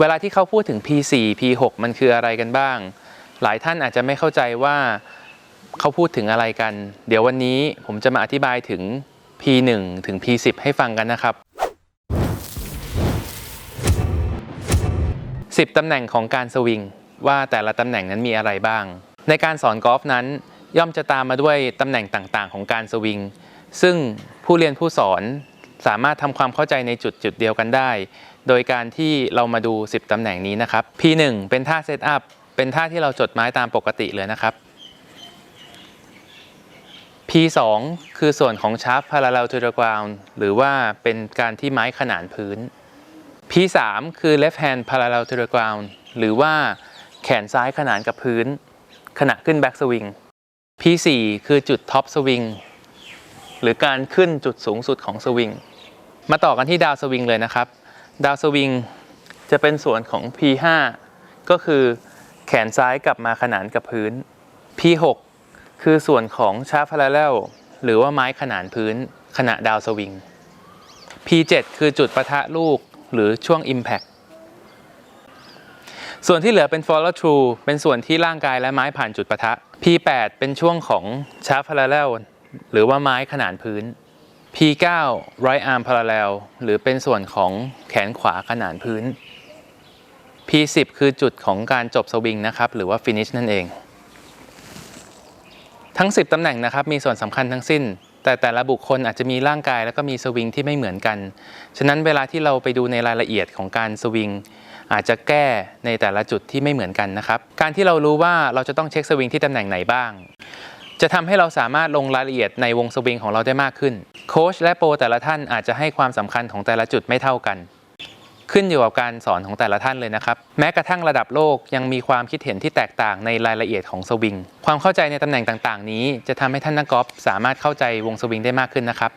เวลาที่เขาพูดถึง P4 P6 มันคืออะไรกันบ้าง หลายท่านอาจจะไม่เข้าใจว่าเขาพูดถึงอะไรกัน เดี๋ยววันนี้ผมจะมาอธิบายถึง P1 ถึง P10 ให้ฟังกันนะครับ 10 ตำแหน่งของการสวิง ว่าแต่ละตำแหน่งนั้นมีอะไรบ้าง ในการสอนกอล์ฟนั้นย่อมจะตามมาด้วยตำแหน่งต่างๆ ของการสวิง ซึ่งผู้เรียนผู้สอน สามารถทำความเข้าใจในจุดจุดเดียวกันได้ โดยการที่เรามาดู 10 ตำแหน่งนี้นะครับ P1 เป็นท่าเซตอัพเป็นท่าที่เราจดไม้ตามปกติเลยนะครับ P2 คือส่วนของชาร์ป parallel to the ground หรือว่าเป็นการที่ไม้ขนานพื้น P3 คือ left hand parallel to the ground หรือว่าแขนซ้ายขนานกับพื้น ขณะขึ้น back swing P4 คือจุด top swing หรือการขึ้นจุดสูงสุดของสวิง มาต่อกันที่ดาวสวิงเลยนะครับ ดาวสวิงจะเป็นส่วนของ P5 ก็คือแขนซ้ายกลับมาขนานกับพื้น P6 คือส่วนของชาร์พาราเรลหรือว่าไม้ขนานพื้นขณะดาวสวิง P7 คือจุดประทะลูกหรือช่วง Impact ส่วนที่เหลือเป็น follow through เป็นส่วนที่ร่างกายและไม้ผ่านจุดประทะ P8 เป็นช่วงของชาร์พาราเรลหรือว่าไม้ขนานพื้น P9 right arm parallel หรือเป็นส่วนของแขนขวาขนานพื้น P10 คือจุดของการจบสวิงนะครับ หรือว่า finish นั่นเอง ทั้ง 10 ตำแหน่งนะครับ มีส่วนสำคัญทั้งสิ้น แต่แต่ละบุคคลอาจจะมีร่างกายแล้วก็มีสวิงที่ไม่เหมือนกัน ฉะนั้นเวลาที่เราไปดูในรายละเอียดของการสวิงอาจจะแก้ในแต่ละจุดที่ไม่เหมือนกันนะครับ การที่เรารู้ว่าเราจะต้องเช็คสวิงที่ตำแหน่งไหนบ้าง จะทำให้เราสามารถลงรายละเอียดในวงสวิงของเราได้มากขึ้น โค้ชและโปรแต่ละท่านอาจจะให้ความสำคัญของแต่ละจุดไม่เท่ากัน ขึ้นอยู่กับการสอนของแต่ละท่านเลยนะครับ แม้กระทั่งระดับโลกยังมีความคิดเห็นที่แตกต่างในรายละเอียดของสวิง ความเข้าใจในตำแหน่งต่างๆ นี้ จะทำให้ท่านนักกอล์ฟสามารถเข้าใจวงสวิงได้มากขึ้นนะครับ